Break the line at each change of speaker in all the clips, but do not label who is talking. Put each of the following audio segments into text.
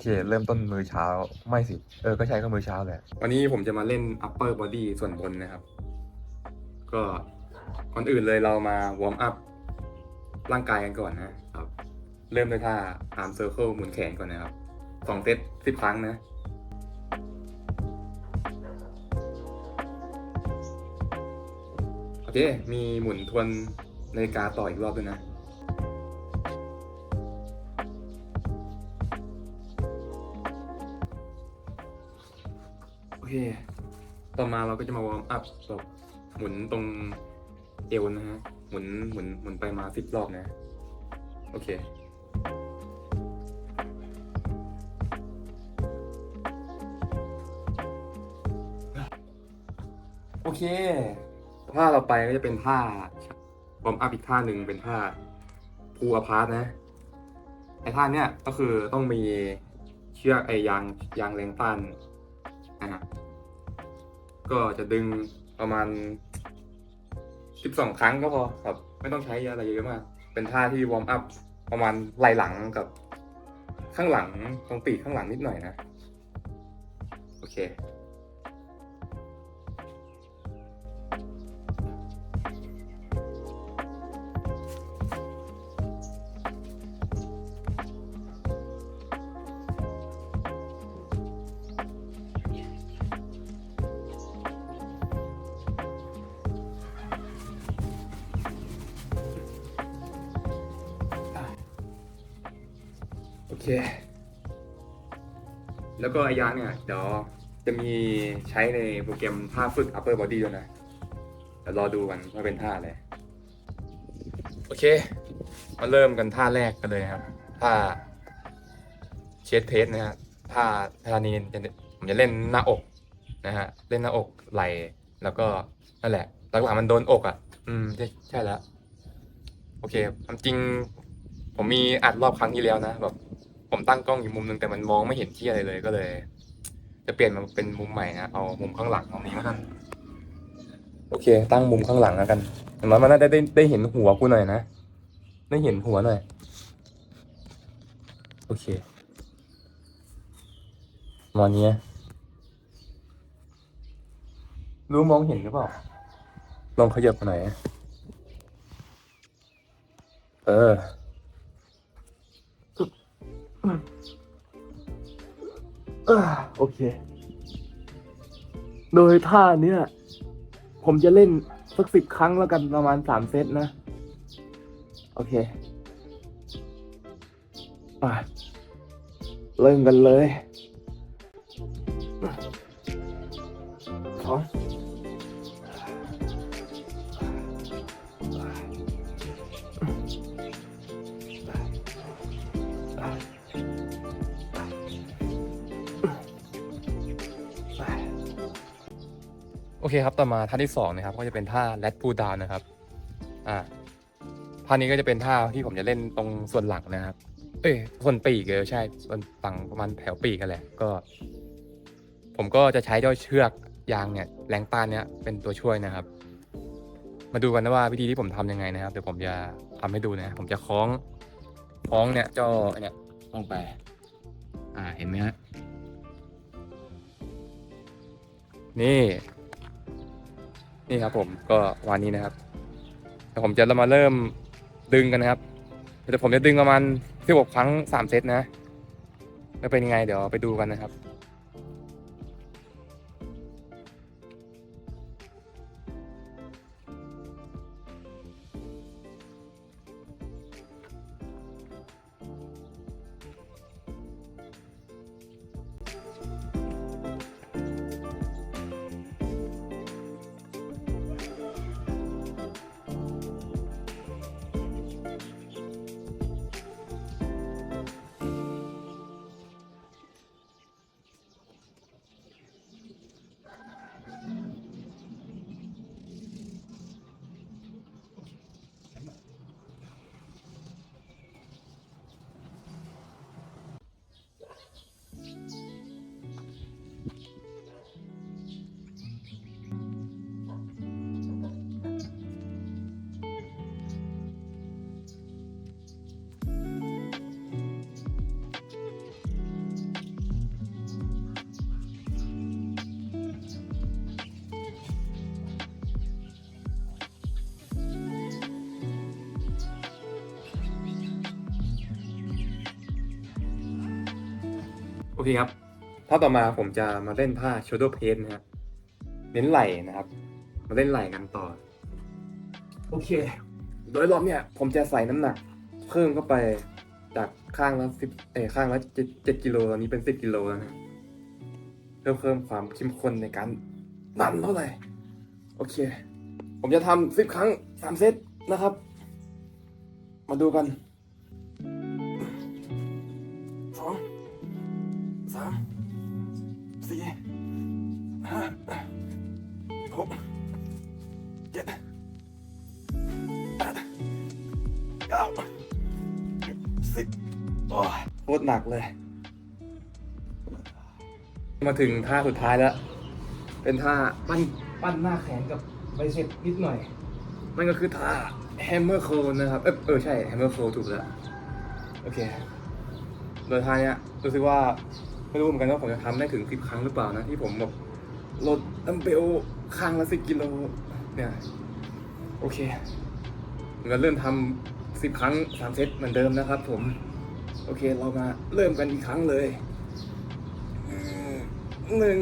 เค เริ่มต้นมือเช้า ไม่สิ เออ ก็ใช้ก็มือเช้าแหละ วันนี้ผมจะมาเล่น upper body ส่วนบนนะครับ ก็ก่อนอื่นเลยเรามาวอร์มอัพร่างกายกันก่อนนะครับ เริ่มด้วยท่า arm circle หมุนแขนก่อนนะครับสองเซตสิบครั้งนะโอเค มีหมุนทวนนาฬิกาต่ออีกรอบด้วยนะ เค ต่อมาเราก็จะมาวอร์มอัพแบบหมุนตรงเอวนะฮะ หมุนหมุนหมุนไปมาสิบรอบนะ โอเค โอเคท่าเราไปก็จะเป็นท่าวอร์มอัพอีกท่าหนึ่งเป็นท่าพูอพาร์ตนะไอ้ท่าเนี้ยก็คือต้องมีเชือกไอ้ยางยางแรงต้าน ก็จะดึงประมาณ 12 ครั้งก็พอครับ ไม่ต้องใช้อะไรเยอะมาก เป็นท่าที่วอร์มอัพประมาณไหล่หลังกับข้างหลังตรงปีกข้างหลังนิดหน่อยนะ โอเค เค แล้วก็ไอยาเนี่ย เดี๋ยวจะมีใช้ในโปรแกรมท่าฝึก upper body ด้วยนะเดี๋ยวรอดูกันว่าเป็นท่าอะไร โอเค มาเริ่มกันท่าแรกกันเลยครับ ท่าเชสเพสนะฮะ ท่าท่านี้จะผมจะเล่นหน้าอกนะฮะ เล่นหน้าอกไหลแล้วก็นั่นแหละ หลักๆมันโดนอกอะ อืม ใช่ใช่แล้ว โอเคความจริง ผมมีอัดรอบครั้งที่แล้วนะแบบ ผมตั้งกล้องอยู่มุมหนึงแต่มันมองไม่เห็นที่อะไรเลยก็เลย จะเปลี่ยนมาเป็นมุมใหม่นะเอามุมข้างหลังตรงนี้แล้วกันโอเค ตั้งมุมข้างหลังแล้วกันอย่างน้อยมันน่าจะได้ได้เห็นหัวกูหน่อยนะได้เห็นหัวหน่อยโอเคประมาณนี้รู้มองเห็นหรือเปล่าลองขยับหน่อยเออ
โอเค โดยท่าเนี้ยผมจะเล่นสักสิบครั้งแล้วกันประมาณสามเซตนะ โอเคเริ่มกันเลยสอง
อเคครับต่อมาท่าที่สองนะครับก็จะเป็นท่า lat pull down นะครับอ่าท่านี้ก็จะเป็นท่าที่ผมจะเล่นตรงส่วนหลังนะครับ เอ้ยส่วนปีกเออใช่ส่วนฝั่งประมาณแถวปีกกันแหละก็ ผมก็จะใช้เจ้าเชือกยางเนี่ยแรงต้านเนี่ยเป็นตัวช่วยนะครับ มาดูกันนะว่าวิธีที่ผมทำยังไงนะครับเดี๋ยวผมจะทำให้ดูนะ ผมจะคล้องคล้องเนี่ยเจ้าเนี่ยลงไป อ่าเห็นไหมฮะนี่ นี่ครับผมก็วันนี้นะครับเดี๋ยวผมจะมาเริ่มดึงกันนะครับเดี๋ยวผมจะดึงประมาณสิบหกครั้งสามเซตนะจะเป็นยังไงเดี๋ยวไปดูกันนะครับ เคครับท่าต่อมาผมจะมาเล่นท่า shoulder press นะครับเน้นไหล่นะครับ มาเล่นไหล่กันต่อ โอเค โดยรอบเนี่ย ผมจะใส่น้ำหนัก เพิ่มเข้าไปจากข้างละสิบเออข้างละเจ็ดเจ็ดกิโลตอนนี้เป็นสิบกิโลแล้วนะเพิ่มเพิ่มความเข้มข้นในการดันเท่าไหร่โอเค ผมจะทำสิบครั้งสามเซตนะครับ มาดูกัน สามสี่ห้าหกเจ็ดแปดเก้าสิบโอ้ยโคตรหนักเลย มาถึงท่าสุดท้ายแล้ว เป็นท่าปั้นปั้นหน้าแขนกับไบเซ็ปนิดหน่อย มันก็คือท่า hammer curl นะครับ เออเออใช่ hammer curl ถูกแล้ว โอเค โดยท่าเนี้ยรู้สึกว่า ไม่รู้เหมือนกันว่าผมจะทำได้ถึงสิบครั้งหรือเปล่านะที่ผมแบบลดดัมเบลข้างละสิบกิโลเนี่ยโอเคเราเริ่มทำสิบครั้งสามเซตเหมือนเดิมนะครับ ผม โอเคเรามาเริ่มกันอีกครั้งเลยหนึ่ง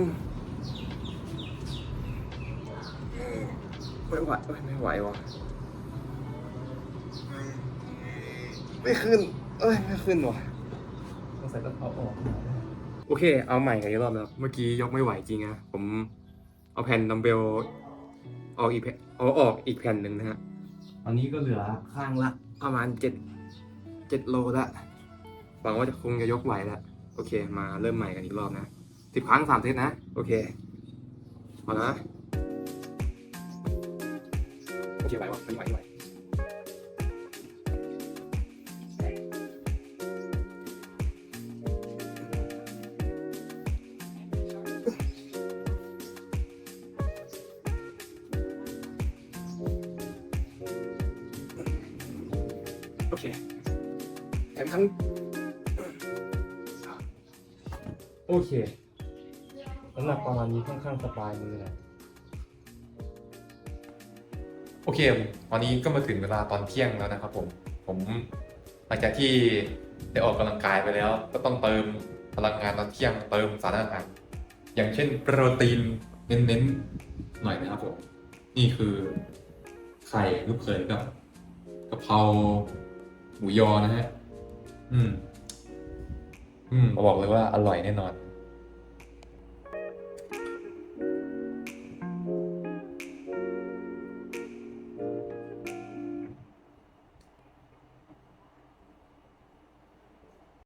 ไม่ไหวเอ้ยไม่ไหววะไม่ขึ้น เอ้ย ไม่ขึ้นวะต้องใส่ต้องเอาออก โอเค เอาใหม่กันอีกรอบแล้วเมื่อกี้ยกไม่ไหวจริงนะ ผมเอาแผ่นดัมเบลออกอีกแผ่นเอาออกอีกแผ่นหนึ่งนะฮะ ตอนนี้ก็เหลือข้างละ ประมาณเจ็ดเจ็ดโลละ หวังว่าจะคงจะยกไหวแล้วโอเค มาเริ่มใหม่กันอีกรอบนะสิบครั้งสามเซตนะ โอเคพอนะ โอเคไหววะไม่ไหวไม่ไหว อเคแถมทั้งโอเคน้ำหนักประมาณนี้ค่อนข้างสบายมือนะ
โอเคตอนนี้ก็มาถึงเวลาตอนเที่ยงแล้วนะครับผม ผมหลังจากที่ได้ออกกำลังกายไปแล้ว ก็ต้องเติมพลังงานตอนเที่ยงเติมสารอาหารอย่างเช่นโปรตีนเน้นๆหน่อยนะครับผม นี่คือไข่ลูกเขยกับกะเพรา หมูยอนะฮะ อืม อืมบอกเลยว่าอร่อยแน่นอน